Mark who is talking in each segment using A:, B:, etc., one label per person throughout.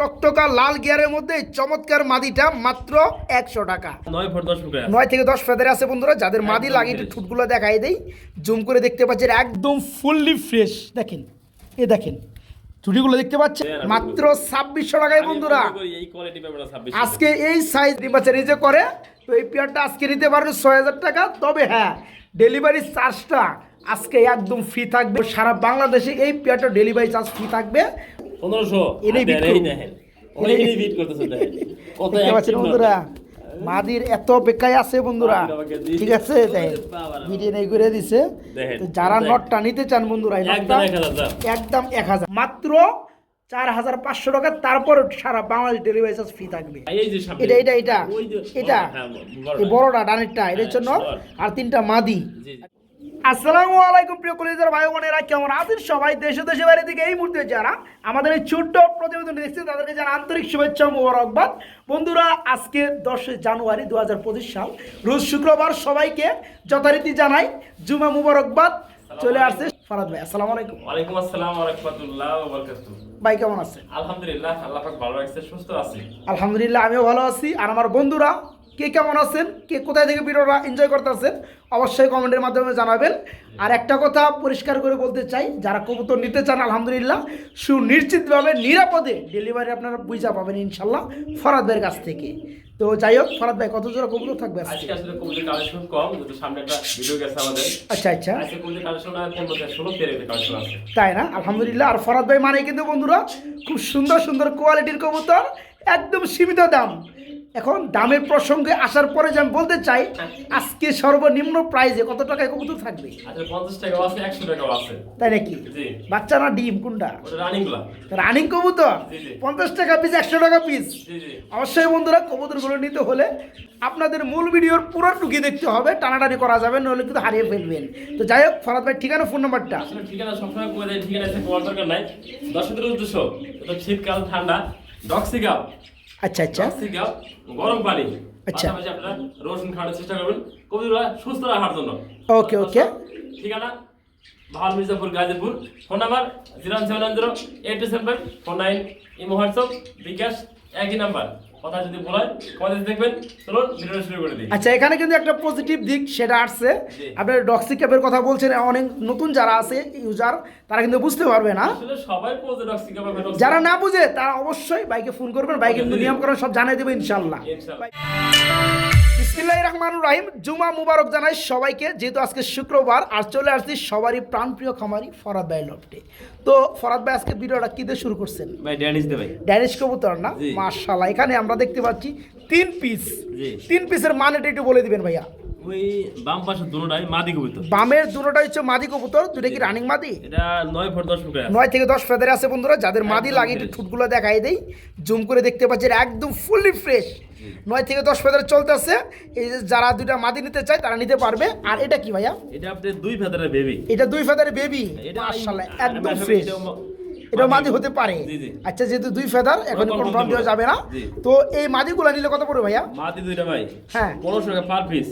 A: টকটকা লাল গিয়ারের মধ্যে চমৎকার মাদিটা মাত্র একশো টাকা।
B: নয়
A: থেকে দশ ফেদারে আছে বন্ধুরা যাদের মাদি লাগে একটু। ঠুটগুলো দেখাই দেই। জুম করে দেখতে পাচ্ছেন একদম ফুললি ফ্রেশ দেখেন এ দেখেন চুটিগুলো দেখতে পাচ্ছেন? মাত্র ছাব্বিশশো টাকায় বন্ধুরা। আজকে এই সাইজ বাচ্চা নিজে করে তো এই পেয়ারটা আজকে নিতে পারবেন ছয় হাজার টাকা। তবে হ্যাঁ ডেলিভারি চার্জটা আজকে একদম ফ্রি থাকবে। সারা বাংলাদেশে এই পেয়ারটা ডেলিভারি চার্জ ফ্রি থাকবে।
B: পনেরোশো
A: দেখতে পাচ্ছেন বন্ধুরা মাদির এত অপেক্ষায় আছে বন্ধুরা ঠিক আছে। ভিডিও নেই করে দিছে যারা। নটটা নিতে চান বন্ধুরা
B: একদম এক হাজার
A: মাত্র চার হাজার পাঁচশো টাকা তারপর সারা বাংলাদেশ ডেলিভারি চার্জ ফ্রি থাকবে। এটা এটা এটা এটা
B: হ্যাঁ, বড়টা।
A: ডানেরটা এটা হচ্ছে
B: হ্যাঁ,
A: নর। আর তিনটা মাদি। আসসালামু আলাইকুম প্রিয় কলেজের ভাই বোনেরা কেমন আছেন সবাই? দেশে দেশে বাইরে থেকে এই মুহূর্তে যারা আমাদের এই ছোট্ট প্রতিবেদন দেখছেন তাদেরকে জানা আন্তরিক শুভেচ্ছা মোবারকবাদ। বন্ধুরা আজকে দশই জানুয়ারি দু সাল রোজ শুক্রবার সবাইকে যথারীতি জানাই জুমা মুবারকবাদ। চলে আসছে ফরাদ ভাই আসসালামু আলাইকুম।
B: ওয়ালাইকুম আসসালাম ওয়া রাহমাতুল্লাহ ওয়া বারাকাতুহু।
A: ভাই কেমন আছেন?
B: আলহামদুলিল্লাহ আল্লাহ পাক ভালো রাখছে সুস্থ আছি।
A: আলহামদুলিল্লাহ আমিও ভালো আছি। আর আমার বন্ধুরা কে কেমন আছেন? কে কোথায় থেকে ভিডিওটা এনজয় করতেছেন? অবশ্যই কমেন্টের মাধ্যমে জানাবেন। আর একটা কথা পরিষ্কার করে বলতে চাই যারা কবুতর নিতে চান আলহামদুলিল্লাহ সুনিশ্চিতভাবে নিরাপদে ডেলিভারি আপনারা বুঝা পাবেন ইনশাল্লাহ ফরাদ ভাইয়ের কাছ থেকে। তো যাই হোক ফরাদ ভাই কত জোড়া কবুতর থাকবে আজকে?
B: আজকে আসলে কবুতর কালেকশন কম কিন্তু সামনে একটা ভিডিও গেছে আমাদের।
A: আচ্ছা আচ্ছা।
B: আজকে কবুতর কালেকশন আর পনেরো থেকে ষোলো পেরে কালেকশন আছে।
A: তাই না? আলহামদুলিল্লাহ। আর ফরাদ ভাই মানে কিন্তু বন্ধুরা খুব সুন্দর সুন্দর কোয়ালিটির কবুতর একদম সীমিত দাম। এখন দামের প্রসঙ্গে আসার পরে যে আমি বলতে চাই আজকে সর্বনিম্ন প্রাইজে কত টাকায় কবুতর থাকবে?
B: আচ্ছা
A: তাই নাকি? বাচ্চা না ডিম? কোনটা?
B: রানিং
A: কবুতর। পঞ্চাশ টাকা পিস একশো টাকা পিস অবশ্যই বন্ধুরা কবুতরগুলো নিতে হলে আপনাদের মূল ভিডিওর পুরো টুকি দেখতে হবে টানাটানি করা যাবে নইলে কিন্তু হারিয়ে ফেলবেন। তো যাই হোক ফরাদ ভাই ঠিকানা ফোন নাম্বারটা?
B: ঠিকানা সবসময় ঠিকানা দরকার নাই। দর্শকদের উদ্দেশ্য শীতকাল ঠান্ডা। ডক্সিগাও।
A: আচ্ছা আচ্ছা।
B: গরম পানি।
A: আচ্ছা।
B: আপনারা রসুন খাওয়ার চেষ্টা করবেন। কবিরা সুস্থ রাখার জন্য।
A: Okay, okay.
B: ঠিকানা? ভালো Mirzapur Gazipur. Phone number zero seven zero eight two seven four nine imo WhatsApp bKash একই নাম্বার। কথা যদি বলেন হয় দেখবেন। চলুন ভিডিও শুরু করে দিই।
A: আচ্ছা এখানে কিন্তু একটা পজিটিভ দিক সেটা আসছে। আপনার ডক্সিক ক্যাপের কথা বলছেন অনেক নতুন যারা আছে ইউজার তারা কিন্তু বুঝতে পারবে না।
B: সবাই পোজে ডক্সিগা পাবেন
A: যারা না বুঝে তারা অবশ্যই বাইকে ফোন করবেন বাইকে কিন্তু
B: জি, জি।
A: সব জানিয়ে দেবে ইনশাল্লাহ
B: ইনশাআল্লাহ।
A: বিসমিল্লাহ রহমানুর রাহিম। জুমা মুবারক জানাই সবাইকে। যেহেতু আজকে শুক্রবার আর চলে আসছি সবারই প্রাণপ্রিয় খামারি ফরাদ ভাই লফটে তো ফরাদ ভাই আজকে ভিডিওটা কী দিয়ে শুরু করছেন?
B: ভাই ড্যানিশ দে ভাই।
A: ড্যানিশ কবুতর না?
B: জি।
A: মার্শাল্লাহ এখানে আমরা দেখতে পাচ্ছি তিন পিস। তিন পিসের মানেটা একটু বলে দিবেন ভাইয়া।
B: ওই বাম পাশে দুটোটাই মাদি কবিতা
A: বামের দুটোটা হচ্ছে মাদি কবুতর দুটো কি রানিং মাদি?
B: এটা নয় ফুট দশ ফুটে আছে।
A: নয় থেকে দশ ফেদারে আছে বন্ধুরা যাদের মাদি লাগে একটু। ঠুটগুলো দেখাই দেই। জুম করে দেখতে পাচ্ছেন একদম ফুললি ফ্রেশ নয় থেকে দশ ফেদারে চলতেছে। এই যে যারা দুইটা মাদি নিতে চায় তারা নিতে পারবে। আর এটা কি ভাইয়া?
B: এটা আপনার দুই ফেদারের বেবি
A: এটা দুই ফেদারে বেবি মাশাআল্লাহ একদম ফ্রেশ এটা মাদি। হতে পারে। আচ্ছা যেহেতু দুই ফেদার এখন কনফার্ম দেওয়া যাবে না। তো এই মাদিগুলো নিলে কত পড়বে ভাইয়া?
B: মাদি দুইটা ভাই।
A: হ্যাঁ।
B: পনেরোশো টাকা পার পিস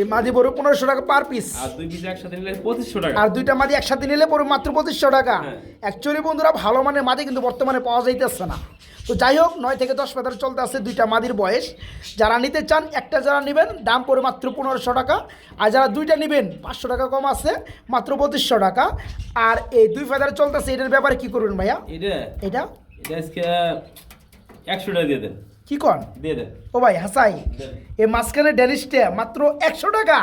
A: এই মাদি পড়বে পনেরোশো টাকা পার পিস
B: আর দুই পিস একসাথে নিলে পঁচিশশো টাকা।
A: আর দুইটা মাদি একসাথে নিলে পড়বে মাত্র পঁচিশশো টাকা। অ্যাকচুয়ালি বন্ধুরা ভালো মানের মাদি কিন্তু বর্তমানে পাওয়া যাইতেছে না। তো যাই হোক নয় থেকে দশ ফেদার চলতে আছে দুইটা মাদির বয়স। যারা নিতে চান একটা যারা নেবেন দাম পড়ে মাত্র পনেরোশো টাকা। আর যারা দুইটা নেবেন পাঁচশো টাকা কম আছে মাত্র পঁচিশশো টাকা। আর এই দুই ফেদার চলতেছে এটার ব্যাপারে কি করবেন ভাইয়া?
B: এটা? একশো টাকা দিয়ে দেন।
A: কি কন? ও ভাই হাসাই। এই মাঝখানে ড্যানিশটা মাত্র একশো টাকা।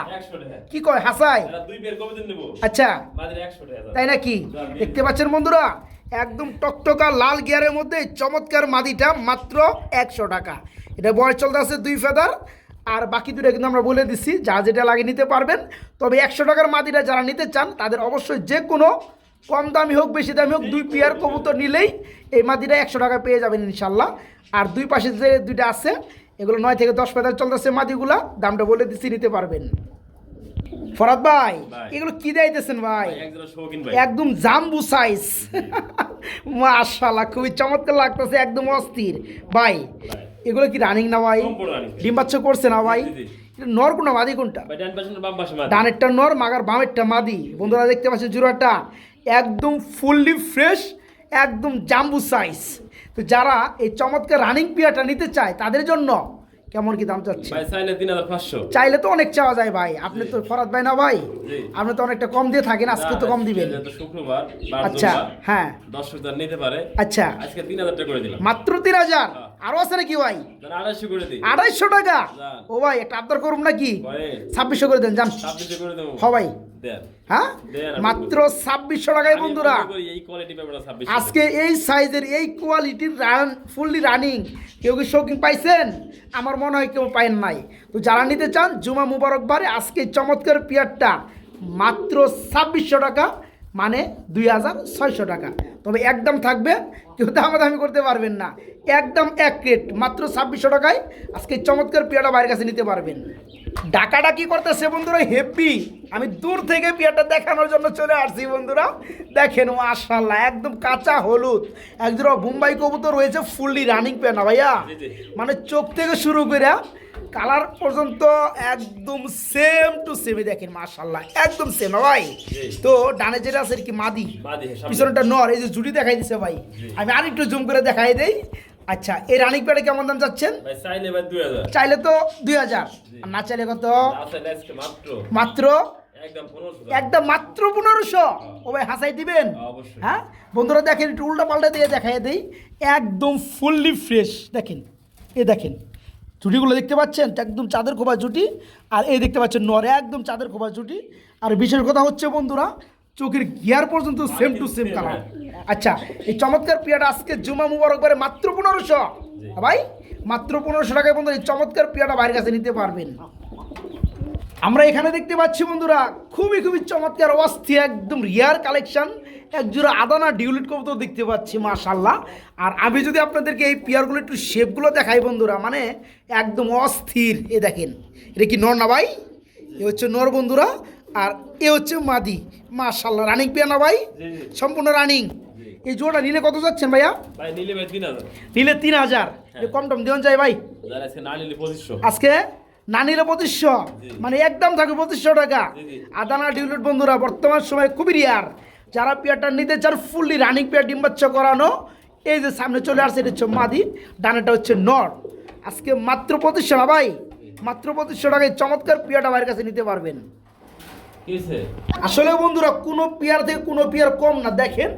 A: কি কয় হাসাই?
B: দুই বের কবে দিন নেব?
A: আচ্ছা।
B: মাদির একশো টাকা
A: তাই নাকি? দেখতে পাচ্ছেন বন্ধুরা একদম টকটকা লাল গিয়ারের মধ্যে চমৎকার মাদিটা মাত্র একশো টাকা। এটা বয়স চলতে আছে দুই ফেদার, আর বাকি দুটো কিন্তু আমরা বলে দিচ্ছি যা যেটা লাগে নিতে পারবেন। তবে একশো টাকার মাদিটা যারা নিতে চান, তাদের অবশ্যই যে কোনো কম দামি হোক, বেশি দামি হোক, দুই পেয়ার কবুতর নিলেই এই মাদিটা একশো টাকা পেয়ে যাবেন ইনশাল্লাহ। আর দুই পাশে যে দুইটা আছে, এগুলো নয় থেকে দশ ফেদার চলতেছে মাদিগুলা, দামটা বলে দিচ্ছি নিতে পারবেন। ফরাদ ভাই। এগুলো কি দিতেছেন ভাই? একদম জাম্বু সাইজ মাশাআল্লাহ খুবই চমৎকার লাগতেছে একদম অস্থির। ভাই। এগুলো কি রানিং না ভাই? ডিম বাচ্চা করছে না ভাই? নর কোনটা মাদি কোনটা? ডানেরটা নর মাগার বামেরটা মাদি। বন্ধুরা দেখতে পাচ্ছেন জুড়াটা একদম ফুললি ফ্রেশ একদম জাম্বু সাইজ তো যারা এই চমৎকার রানিং পিয়াটা নিতে চায় তাদের জন্য কেমন কি দাম চাচ্ছে
B: চাইলে
A: তো অনেক চাওয়া যায় ভাই। আপনি তো ফরাদ ভাই না ভাই? আপনি তো অনেকটা কম দিয়ে থাকেন আজকে তো কম দিবেন।
B: শুক্রবার বার
A: আচ্ছা হ্যাঁ।
B: দশ হাজার নিতে পারে।
A: আচ্ছা।
B: আজকে তিন হাজার টাকা করে দিলাম।
A: মাত্র তিন হাজার?
B: হ্যাঁ।
A: আরও আছে নাকি ভাই?
B: আড়াইশো করে দিই।
A: আড়াইশো টাকা? ও ভাই একটা আবদার করুন নাকি? ছাব্বিশশো করে দেন যান
B: ছাব্বিশে করে দেবো।
A: হ ভাই।
B: দেন।
A: হ্যাঁ? মাত্র ছাব্বিশশো টাকায় বন্ধুরা। আজকে এই সাইজের এই কোয়ালিটির রান ফুললি রানিং কেউ কি শৌকিং পাইছেন? আমার মনে হয় কেউ পাইন নাই। তো যারা নিতে চান জুমা মুবারকবারে আজকে চমৎকার পিয়ারটা মাত্র ছাব্বিশশো টাকা মানে দুই হাজার ছয়শো টাকা। তবে একদম থাকবে কেউ দামাদামি করতে পারবেন না। একদম এক রেট মাত্র ছাব্বিশশো টাকায় আজকে চমৎকার পিয়াটা বাইরের কাছে নিতে পারবেন। ডাকাটা কি করতেছে বন্ধুরা হেপি আমি দূর থেকে পিয়াটা দেখানোর জন্য চলে আসছি বন্ধুরা। দেখেন মাশাল্লাহ একদম কাঁচা হলুদ। একজোড়া মুম্বাই কবুতর রয়েছে ফুললি রানিং পেয়ে না ভাইয়া। মানে চোখ থেকে শুরু করে কালার পর্যন্ত একদম সেম টু সেমই দেখেন মাশাল্লাহ একদম সেম ভাই? তো ডানে যেটা আছে কি মাদি। পিছনটা নর এই যে জুড়ি দেখাই দিছে ভাই। আমি আরেকটু জুম করে দেখাই দেই। আচ্ছা এই রানিং পেয়ারে কেমন দাম
B: চাচ্ছেন? চাইলে
A: তো দুই হাজার। না চাইলে কত?
B: মাত্র।
A: মাত্র?
B: একদম
A: মাত্র পনেরোশো? ও ভাই হাসাই দিবেন? হ্যাঁ বন্ধুরা দেখেন একটু উল্টা পাল্টা দিয়ে দেখাই দেই। একদম ফুললি ফ্রেশ দেখেন এ দেখেন জুটিগুলো দেখতে পাচ্ছেন? একদম চাঁদের খোপা জুটি আর এই দেখতে পাচ্ছেন নর একদম চাঁদের খোপা জুটি আর বিশেষ কথা হচ্ছে বন্ধুরা চোখের গিয়ার পর্যন্ত সেম টু সেম কালার আচ্ছা এই চমৎকার পিয়াটা আজকে জুমা মুবারক করে মাত্র পনেরোশো। ভাই মাত্র পনেরোশো টাকায় বন্ধুরা এই চমৎকার পিয়াটা বাইরের কাছে নিতে পারবেন। আমরা এখানে দেখতে পাচ্ছি বন্ধুরা খুবই খুবই চমৎকার অস্থির একদম রিয়ার কালেকশন একজোড়া আদানা ডিউলিট কবুতর দেখতে পাচ্ছি মাশাল্লাহ আর আমি যদি আপনাদেরকে এই পেয়ারগুলো একটু শেপগুলো দেখাই বন্ধুরা মানে একদম অস্থির। এ দেখেন এটা কি নর না ভাই? এ হচ্ছে নর বন্ধুরা। আর এ হচ্ছে মাদি। মাশাল্লাহ রানিং পেয়ার না ভাই। সম্পূর্ণ রানিং এই জোড়া নিলে কত যাচ্ছেন ভাইয়া?
B: ভাই নিলে তিন হাজার।
A: হাজার। কম টম দেওয়া যায় ভাই।
B: আজকে না নিলে পঁচিশশো।
A: মানে একদম থাকবে পঁচিশশো টাকা। আদানা ডিউলেট বন্ধুরা বর্তমান সময় খুবই রিয়ার যারা পেয়ারটা নিতে চান ফুললি রানিং পেয়ার ডিম্বাচ্ছ করানো এই যে সামনে চলে আসছে এটা হচ্ছে মাদি। ডানাটা হচ্ছে নর। আজকে মাত্র পঁচিশশো না ভাই? মাত্র পঁচিশশো টাকায় চমৎকার পেয়ারটা বাইরের কাছে নিতে পারবেন। আসলে বন্ধুরা কোনো পেয়ার থেকে কোনো পেয়ার কম না। দেখেন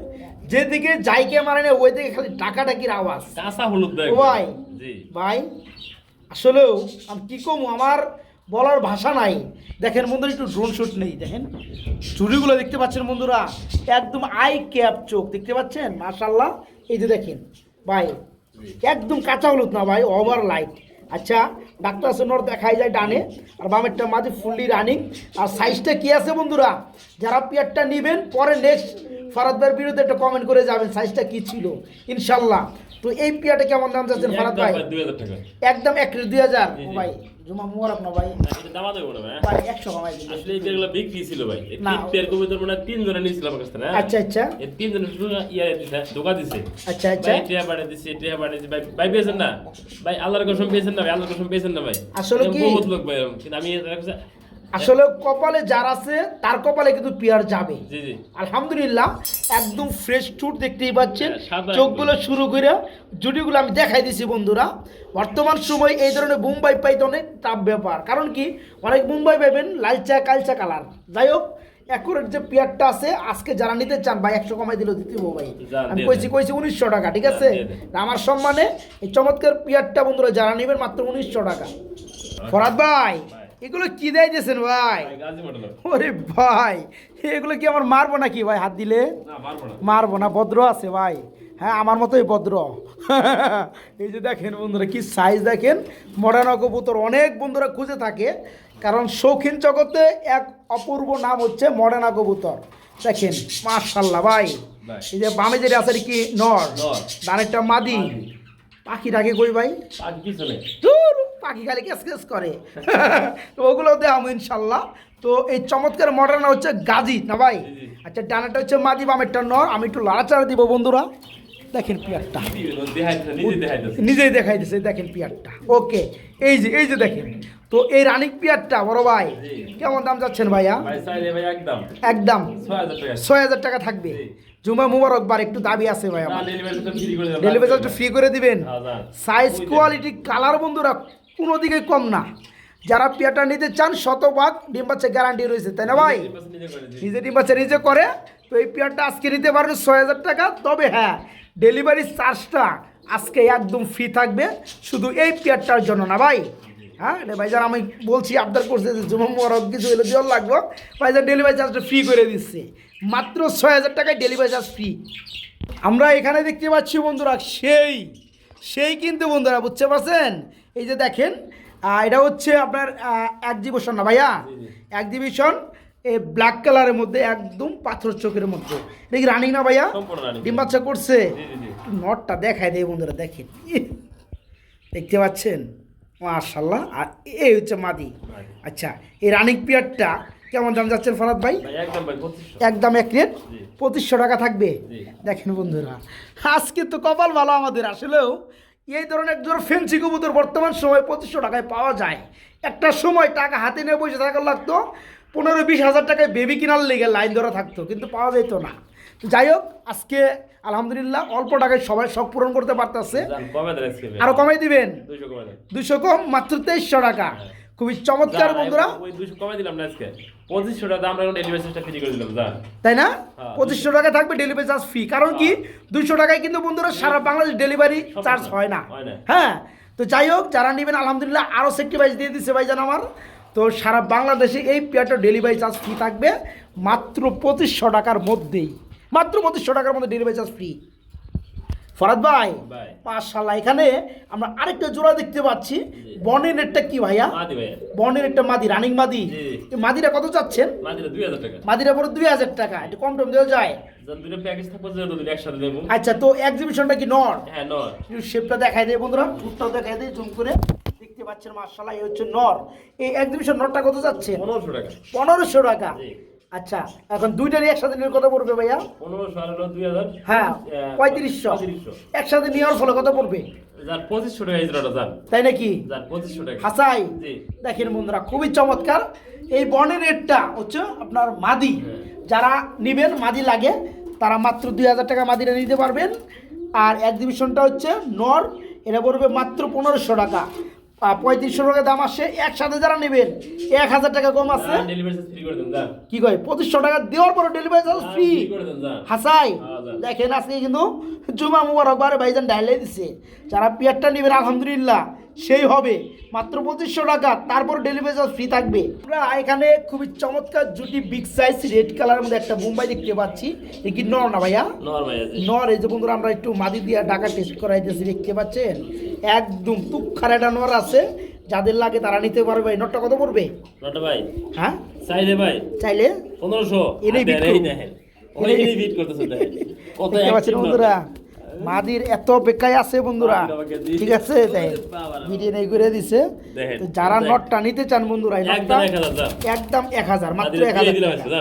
A: যেদিকে যাইকে মারে না ওই দিকে খালি ডাকাডাকির আওয়াজ।
B: কাঁচা হলুদ
A: ভাই। ভাই আসলেও আমি কী কম আমার বলার ভাষা নাই। দেখেন বন্ধুরা একটু ড্রোন শুট নেই দেখেন। চুড়িগুলো দেখতে পাচ্ছেন বন্ধুরা একদম আই ক্যাপ চোখ দেখতে পাচ্ছেন? মাশাল্লাহ এই যে দেখেন ভাই একদম কাঁচা হলুদ না ভাই ওভার লাইট আচ্ছা ডাক্তার আছে নর দেখাই যায় ডানে আর বামেরটা মাঝে ফুললি রানিং আর সাইজটা কী আছে বন্ধুরা? যারা পেয়ারটা নেবেন পরে নেক্সট ফারাদ ভাইয়ের বিরুদ্ধে একটা কমেন্ট করে যাবেন সাইজটা কী ছিল। ইনশাল্লাহ। তো এই পেয়ারটা কেমন দাম যাচ্ছেন ফরাদ ভাই? একদম এক দুই হাজার। ভাই জমা মোবারক না ভাই।
B: দামা দেবো না ভাই?
A: ভাই একশো কমাই দিন
B: আসলে এই পেয়ারগুলো ছিল ভাই। তিন পেয়ার কবিতার মনে তিন জনে নিয়েছিল আমার কাছ হ্যাঁ?
A: আচ্ছা আচ্ছা।
B: এই তিন জনে শুধু ইয়া দিছে ধোকা দিছে।
A: আচ্ছা আচ্ছা।
B: ভাই টিয়া দিছে টিয়া দিছে। ভাই ভাই পেয়েছেন না? ভাই আল্লাহর কসম পেয়েছেন না ভাই? আল্লাহর কসম পেয়েছেন না ভাই?
A: আসলে কি?
B: বহুত লোক ভাই এরকম। কিন্তু আমি
A: আসলে কপালে যার আছে তার কপালে কিন্তু পিয়ার যাবে। আলহামদুলিল্লাহ একদম ফ্রেশ টুট দেখতেই পাচ্ছেন।
B: হ্যাঁ,
A: চোখগুলো শুরু করে জুটিগুলো আমি দেখাই দিছি বন্ধুরা। বর্তমান সময় এই ধরনের মুম্বাই পাইতে অনেক টাফ ব্যাপার। কারণ কি অনেক মুম্বাই পাইবেন লালচা কালচা কালার। যাই হোক অ্যাকুরেট যে পেয়ারটা আছে আজকে যারা নিতে চান ভাই একশো কমাই দিল দিতে ভাই। আমি কইছি। কইছি উনিশশো টাকা ঠিক আছে? আমার সম্মানে এই চমৎকার পেয়ারটা বন্ধুরা যারা নেবেন মাত্র উনিশশো টাকা। ফরাদ ভাই এগুলো কি দেয় দিয়েছেন ভাই ওরে ভাই এগুলো কি আমার মারবো নাকি ভাই হাত দিলে? মারবো না। ভদ্র আছে ভাই। হ্যাঁ আমার মতোই ভদ্র। এই যে দেখেন বন্ধুরা কি সাইজ দেখেন। মডার্ন কবুতর অনেক বন্ধুরা খুঁজে থাকে কারণ শৌখিন জগতে এক অপূর্ব নাম হচ্ছে মডার্ন কবুতর। দেখেন মার্শাল্লাহ ভাই। এই যে বামে যেটা আছে কি? নর।
B: নর।
A: ডানেরটা মাদি। পাখিটাকে কই ভাই? ধুর, পাখি খালি কেস করে। তো ওগুলো দেখাবো ইনশাল্লাহ। তো এই চমৎকার মডার্ন হচ্ছে গাজী না ভাই। আচ্ছা ডানাটা হচ্ছে মাদি বামেরটা নর আমি একটু লাড়াচাড়া দিব বন্ধুরা। দেখেন পিয়ারটা। নিজেই দেখাই দিছে দেখেন পিয়ারটা। ওকে এই যে এই যে দেখেন। তো এই রানিক পিয়ারটা বড় ভাই কেমন দাম যাচ্ছেন ভাইয়া?
B: একদম। ছয় হাজার টাকা।
A: থাকবে। জুমা মুবারক বার একটু দাবি আছে ভাই আমার।
B: ডেলিভারি ফ্রি করে
A: দিবেন। সাইজ কোয়ালিটি কালার বন্ধুরা কোনো দিকে কম না। যারা পেয়ারটা নিতে চান শতভাগ ডিম বাচ্চা গ্যারান্টি রয়েছে তাই না ভাই?
B: নিজে
A: ডিম বাচ্চা নিজে করে। তো এই পেয়ারটা আজকে নিতে পারবেন ছয় হাজার টাকা। তবে হ্যাঁ ডেলিভারি চার্জটা আজকে একদম ফ্রি থাকবে। শুধু এই পেয়ারটার জন্য না ভাই। হ্যাঁ রে ভাইজান আমি বলছি আবদার করছে যে জুমা মোবারক কিছু হলে দেওয়ার লাগবে ভাইজান ডেলিভারি চার্জটা ফ্রি করে দিচ্ছে। মাত্র ছয় হাজার টাকায় ডেলিভারি চার্জ ফ্রি আমরা এখানে দেখতে পাচ্ছি বন্ধুরা সেই সেই কিন্তু বন্ধুরা বুঝতে পারছেন? এই যে দেখেন এটা হচ্ছে আপনার একজিবিশন না ভাইয়া? একজিবিশন এই ব্ল্যাক কালারের মধ্যে একদম পাথর চোখের মধ্যে। এটা কি রানিং না ভাইয়া? ডিম বাচ্চা করছে। নটটা দেখায় দেয় বন্ধুরা দেখেন। দেখতে পাচ্ছেন? মার্শাল্লাহ আর এই হচ্ছে মাদি। আচ্ছা এই রানিং পিয়ারটা কেমন দাম যাচ্ছেন ফরাদ ভাই?
B: ভাই একদম ভাই 2500
A: একদম এক রেট পঁচিশশো টাকা থাকবে? দেখেন বন্ধুরা আজকে তো কপাল ভালো আমাদের আসলেও এই ধরনের একজন ফেন্সি কবুতর বর্তমান সময় পঁচিশশো টাকায় পাওয়া যায়। একটা সময় টাকা হাতে নিয়ে বসে থাকা লাগতো পনেরো বিশ হাজার টাকায় বেবি কেনার লেগে লাইন ধরা থাকতো কিন্তু পাওয়া যেত না। তো যাই হোক আজকে আলহামদুলিল্লাহ অল্প টাকায় সবাই শখ পূরণ করতে পারতেছে। আরও কমাই দিবেন?
B: 200
A: দুশো কম মাত্র তেইশশো টাকা। খুবই চমৎকার বন্ধুরা।
B: 200 দিলাম না আজকে। 2500 টাকা আমরা এখন ডেলিভারি চার্জটা ফ্রি করে দিলাম যান
A: তাই না?
B: হ্যাঁ।
A: পঁচিশশো টাকা থাকবে ডেলিভারি চার্জ ফ্রি কারণ কি? দুইশো টাকায় কিন্তু বন্ধুরা সারা বাংলাদেশ ডেলিভারি চার্জ হয় না
B: হয় না।
A: হ্যাঁ তো যাই হোক যারা নেবেন আলহামদুলিল্লাহ আরও সেফটি বাইজ দিয়ে দিচ্ছে ভাইজান আমার। তো সারা বাংলাদেশে এই পেয়ারটা ডেলিভারি চার্জ ফ্রি থাকবে। মাত্র পঁচিশশো টাকার মধ্যেই। মাত্র পঁচিশশো টাকার মধ্যে ডেলিভারি চার্জ ফ্রি ফরাদ ভাই। মাশাল্লাহ এখানে আমরা আরেকটা জোড়া দেখতে পাচ্ছি। বনের নেটটা কি ভাইয়া? বনের একটা মাদি রানিং মাদি। মাদিরা কত চাচ্ছেন?
B: মাদিরা 2000 টাকা।
A: মাদিরা পরে দুই হাজার টাকা একটু কম টম দেওয়া যায়। আচ্ছা তো এক্সিবিশনটা কি নর?
B: হ্যাঁ নর।
A: শেপটা দেখাই দেয় বন্ধুরা ফুটটাও দেখাই দেয় জুম করে দেখতে পাচ্ছেন মার্শাল্লাহ এই হচ্ছে নর। এই এক্সিবিশন নরটা কত যাচ্ছে
B: 1500 টাকা।
A: পনেরোশো টাকা। আচ্ছা এখন দুইটারই একসাথে নিয়ে কত পড়বে ভাইয়া?
B: 1500 আর হলো 2000
A: হ্যাঁ পঁয়ত্রিশশো। একসাথে নেওয়ার ফলে কত পড়বে?
B: যান 2500 টাকা এই যান
A: তাই নাকি?
B: যান 2500 টাকা।
A: হাসাই দেখেন বন্ধুরা খুবই চমৎকার। এই বনের রেটটা হচ্ছে আপনার মাদি।
B: হ্যাঁ।
A: যারা নেবেন মাদি লাগে তারা মাত্র দুই হাজার টাকা মাদিটা নিতে পারবেন। আর এক্সিবিশনটা হচ্ছে নর এটা পড়বে মাত্র পনেরোশো টাকা। পঁয়ত্রিশশো টাকা দাম আসছে একসাথে যারা নেবেন এক হাজার টাকা কম আছে। কি কয় পঁচিশশো টাকা দেওয়ার পরে ডেলিভারি চার্জ ফ্রি হাসাই
B: হ্যাঁ।
A: দেখেন আজকে কিন্তু জুমা মুবারক বারে ভাইজান ডাইলে দিছে। যারা পেয়ারটা নেবেন আলহামদুলিল্লাহ। সেই হবে। মাত্র পঁচিশশো টাকা তারপর ডেলিভারি চার্জ ফ্রি থাকবে। আমরা এখানে খুবই চমৎকার জুটি বিগ সাইজ রেড কালারের মধ্যে একটা মুম্বাই দেখতে পাচ্ছি। এ কি নর না ভাইয়া?
B: নর ভাই
A: এই যে বন্ধুরা আমরা একটু মাদি দিয়ে ডাকা টেস্ট করাইতেছি দেখতে পাচ্ছেন? একদম তুক খারাটা নর আছে যাদের লাগে তারা নিতে পারবে। এই নটটা কত পড়বে?
B: ভাই।
A: হ্যাঁ?
B: চাইলে ভাই।
A: চাইলে?
B: 1500
A: এনেই
B: আর
A: বিট
B: করতেছে কত
A: বন্ধুরা। মাদির এত অপেক্ষায় আছে বন্ধুরা।
B: দিয়ে
A: ঠিক আছে? ভিডিও নেই করে দিছে। তো যারা নটটা নিতে চান বন্ধুরা
B: একদম
A: নটটা
B: 1000 যান
A: একদম এক হাজার মাত্র এক হাজার টাকা।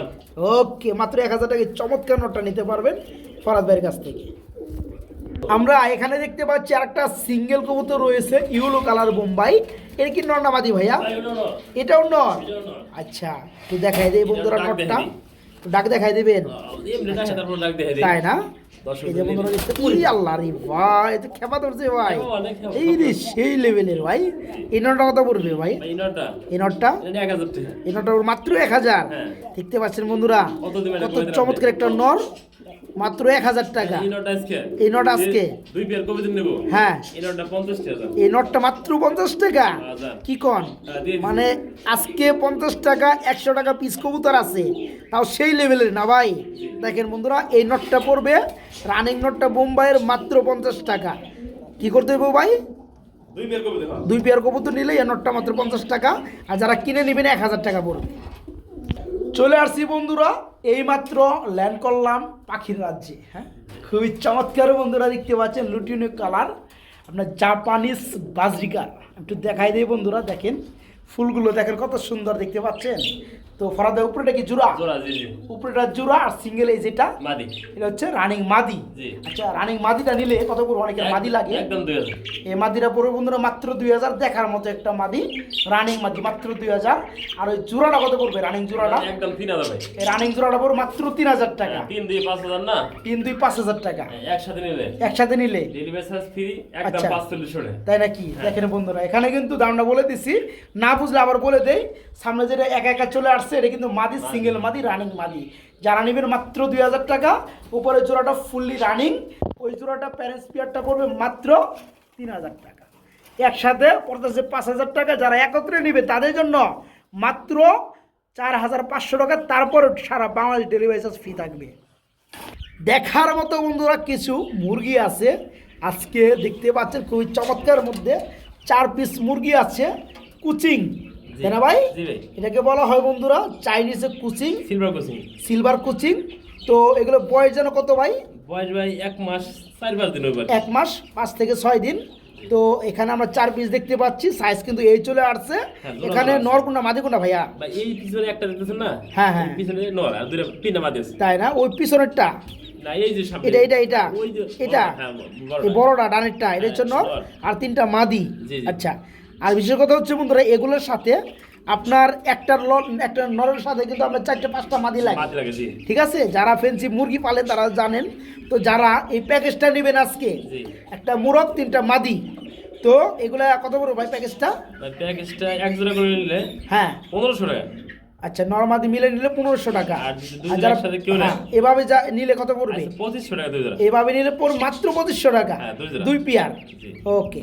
A: ওকে মাত্র এক হাজার টাকা। চমৎকার নটটা নিতে পারবেন ফরাদ ভাইয়ের কাছ থেকে। আমরা এখানে দেখতে পাচ্ছি আরেকটা সিঙ্গেল কবুতর রয়েছে ইউলো কালার বোম্বাই। এর কি নর্নাবাদি ভাইয়া?
B: নর।
A: এটাও নর?
B: এটাও নর।
A: আচ্ছা তো দেখাই দেই বন্ধুরা নটটা। ডাক দেখাই দিবেন। তাই না? এই যে বন্ধুরা দেখতে উরি আল্লাহ রে ভাই খেপা ধরছে ভাই। এই রে সেই লেভেলের ভাই। এই নটটা কত পড়বে ভাই?
B: ভাই, এই
A: নটটা।
B: এটা 1000 টাকা।
A: এই নটটা মাত্র এক হাজার।
B: হ্যাঁ।
A: দেখতে পাচ্ছেন বন্ধুরা
B: কত
A: চমৎকার একটা নর মাত্র এক হাজার টাকা।
B: এই নরটা আজকে? দুই পেয়ার কবে দিন নেব?
A: হ্যাঁ।
B: এই নরটা 50 টাকা
A: এই নটটা মাত্র পঞ্চাশ টাকা। কি কন। মানে আজকে পঞ্চাশ টাকা একশো টাকা পিস কবুতর আছে। তাও সেই লেভেলের না ভাই। দেখেন বন্ধুরা এই নটটা পড়বে। রানিং নটটা বোম্বাইয়ের মাত্র পঞ্চাশ টাকা। কি করতে হবে ভাই?
B: দুই পেয়ার
A: কবুতর। নিলে এই নটটা মাত্র পঞ্চাশ টাকা। আর যারা কিনে নেবেন এক হাজার টাকা পড়বে। চলে আসছি বন্ধুরা, এইমাত্র ল্যান্ড করলাম পাখির রাজ্যে হ্যাঁ? খুবই চমৎকার বন্ধুরা দেখতে পাচ্ছেন লুটিনো কালার। আপনার জাপানিজ বাজরিকার, একটু দেখাই দিই বন্ধুরা, দেখেন। ফুলগুলো দেখেন কত সুন্দর দেখতে পাচ্ছেন। তো ফরাদের উপরেটা কি জোড়া
B: জোড়া জি জি।
A: উপরেটা জোড়া আর সিঙ্গেল এই যেটা
B: মাদি।
A: এটা হচ্ছে রানিং মাদি।
B: জি।
A: আচ্ছা রানিং মাদিটা নিলে কত করে অনেকের মাদি লাগে?
B: একদম দুই হাজার।
A: এই মাদিটা পড়বে বন্ধুরা মাত্র দুই হাজার দেখার মতো একটা মাদি রানিং মাদি মাত্র দুই হাজার। আর ওই জোড়াটা কত পড়বে? রানিং জোড়াটা
B: একদম তিন হাজার ভাই।
A: এই রানিং জোড়াটা পড়বে মাত্র তিন হাজার টাকা।
B: হ্যাঁ, তিন দুই পাঁচ হাজার না?
A: তিন দুই পাঁচ হাজার টাকা।
B: হ্যাঁ, একসাথে নিলে।
A: একসাথে নিলে?
B: ডেলিভারি চার্জ ফ্রি একদম
A: আচ্ছা।
B: পাঁচচল্লিশ টাকা।
A: তাই নাকি? দেখেন বন্ধুরা এখানে কিন্তু দামটা বলে দিছি। না বুঝলে আবার বলে দেই সামনে যেটা একা একা চলে আসছে এটা কিন্তু মাদি সিঙ্গেল মাদি রানিং মাদি। যারা নেবেন মাত্র দুই হাজার টাকা উপরে জোড়াটা ফুললি রানিং ওই জোড়াটা প্যারেন্টস পিয়ারটা পড়বে মাত্র তিন হাজার টাকা। একসাথে পড়তেছে পাঁচ হাজার টাকা যারা একত্রে নেবে তাদের জন্য মাত্র চার হাজার পাঁচশো টাকা তারপর সারা বাংলাদেশ ডেলিভারি চার্জ ফি থাকবে। দেখার মতো বন্ধুরা কিছু মুরগি আছে আজকে দেখতে পাচ্ছেন খুবই চমৎকার মধ্যে চার পিস মুরগি আছে কুচিং। তাই না ভাই? এটাকে বলা হয় বন্ধুরা চাইনিজে cochin
B: silver cochin
A: silver cochin তো এগুলো বয়স যেন কত ভাই?
B: বয়স ভাই এক মাস চার পাঁচ দিন
A: এক মাস পাঁচ থেকে ছয় দিন। তো এখানে আমরা চার পিস দেখতে পাচ্ছি সাইজ কিন্তু এই চলে আসছে।
B: হ্যাঁ,
A: এখানে। নর কোনটা মাদি কোনটা ভাইয়া।
B: এই পিছনে একটা দেখতেছেন না?
A: হ্যাঁ, হ্যাঁ।
B: পিছনে নর আর দুইটা তিনটা মাদি আছে।
A: তাই না? ওই পিছনেরটা। এটা এটা এটা। এটা।
B: হ্যাঁ, বড়টা।
A: ডানেরটা এটা হচ্ছে
B: হ্যাঁ,
A: নর। আর তিনটা মাদি। আচ্ছা। আর বিশেষ কথা হচ্ছে বন্ধুরা এগুলোর সাথে আপনার একটা একটা নরের সাথে কিন্তু আমরা চারটে পাঁচটা মাদি লাগে। ঠিক আছে? যারা ফেন্সি মুরগি পালেন তারা জানেন তো যারা এই প্যাকেজটা নেবেন আজকে একটা মুরগ তিনটা মাদি তো এগুলা কত বড় ভাই প্যাকেজটা?
B: প্যাকেজটা এক জোড়া করে নিলে
A: হ্যাঁ।
B: পনেরোশো টাকা।
A: আচ্ছা নর্মাদি মিলে নিলে পনেরোশো টাকা।
B: আর
A: যারা
B: নেয়?
A: হ্যাঁ, এভাবে যা নিলে কত পড়বে?
B: আচ্ছা, পঁচিশশো টাকা
A: এভাবে নিলে মাত্র পঁচিশশো টাকা।
B: হ্যাঁ। দুই
A: পিয়ার। ওকে।